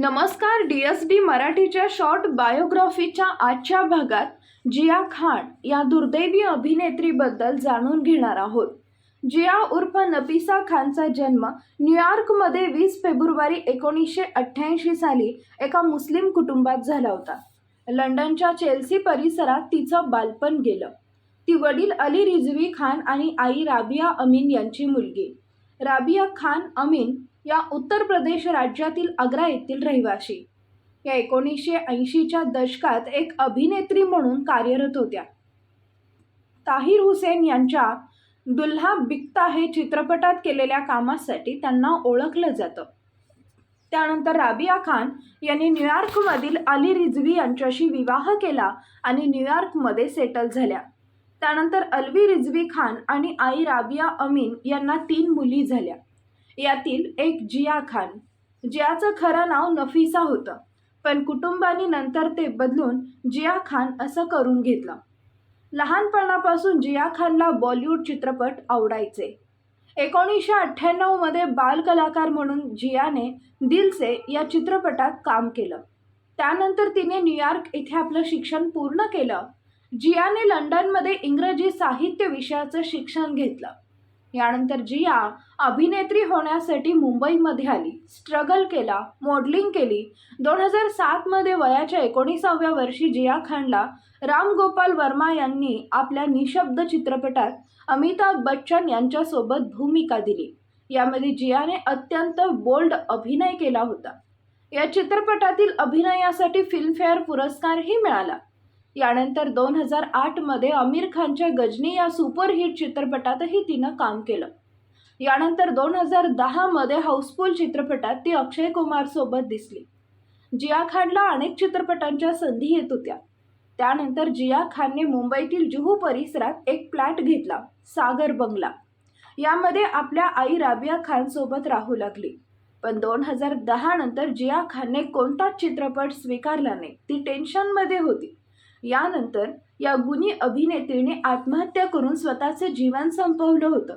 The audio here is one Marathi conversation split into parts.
नमस्कार डी एस डी मराठीच्या शॉर्ट बायोग्राफीच्या आजच्या भागात जिया खान या दुर्दैवी अभिनेत्रीबद्दल जाणून घेणार आहोत. जिया उर्फ नफिसा खानचा जन्म न्यूयॉर्कमध्ये वीस फेब्रुवारी एकोणीसशे अठ्ठ्याऐंशी साली एका मुस्लिम कुटुंबात झाला होता. लंडनच्या चेल्सी परिसरात तिचं बालपण गेलं. ती वडील अली रिझवी खान आणि आई राबिया अमीन यांची मुलगी. राबिया खान अमीन या उत्तर प्रदेश राज्यातील आग्रा येथील रहिवाशी या एकोणीसशे ऐंशीच्या दशकात एक अभिनेत्री म्हणून कार्यरत होत्या. ताहिर हुसेन यांच्या दुल्हा बिकता हे चित्रपटात केलेल्या कामासाठी त्यांना ओळखलं जातं. त्यानंतर राबिया खान यांनी न्यूयॉर्कमधील अली रिझवी यांच्याशी विवाह केला आणि न्यूयॉर्कमध्ये सेटल झाल्या. त्यानंतर अलवी रिझवी खान आणि आई राबिया अमीन यांना तीन मुली झाल्या. यातील एक जिया खान जियाचं खरं नाव नफिसा होतं. पण कुटुंबानी नंतर ते बदलून जिया खान असं करून घेतलं. लहानपणापासून जिया खानला बॉलिवूड चित्रपट आवडायचे. एकोणीसशे अठ्ठ्याण्णवमध्ये बालकलाकार म्हणून जियाने दिलसे या चित्रपटात काम केलं. त्यानंतर तिने न्यूयॉर्क इथे आपलं शिक्षण पूर्ण केलं. जियाने लंडनमध्ये इंग्रजी साहित्य विषयाचं शिक्षण घेतलं. यानंतर जिया अभिनेत्री होण्यासाठी मुंबईमध्ये आली. स्ट्रगल केला मॉडलिंग केली. दोन हजार सातमध्ये वयाच्या एकोणीसाव्या वर्षी जिया खानला राम गोपाल वर्मा यांनी आपल्या निशब्द चित्रपटात अमिताभ बच्चन यांच्यासोबत भूमिका दिली. यामध्ये जियाने अत्यंत बोल्ड अभिनय केला होता. या चित्रपटातील अभिनयासाठी फिल्मफेअर पुरस्कारही मिळाला. यानंतर दोन हजार आठमध्ये आमिर खानच्या गजनी या सुपरहिट चित्रपटातही तिनं काम केलं. यानंतर दोन हजार दहामध्ये हाऊसफुल चित्रपटात ती अक्षय कुमारसोबत दिसली. जिया खानला अनेक चित्रपटांच्या संधी येत होत्या. त्यानंतर जिया खानने मुंबईतील जुहू परिसरात एक फ्लॅट घेतला सागर बंगला. यामध्ये आपल्या आई राबिया खानसोबत राहू लागली. पण दोन हजार दहा नंतर जिया खानने कोणताच चित्रपट स्वीकारला नाही. ती टेन्शनमध्ये होती. यानंतर या गुणी अभिनेत्रीने आत्महत्या करून स्वतःचं जीवन संपवलं होतं.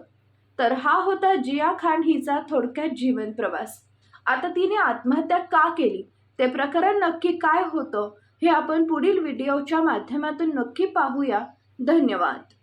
तर हा होता जिया खान हिचा थोडक्यात जीवन प्रवास. आता तिने आत्महत्या का केली? ते प्रकरण नक्की काय होतं? हे आपण पुढील व्हिडिओच्या माध्यमातून नक्की पाहूया. धन्यवाद.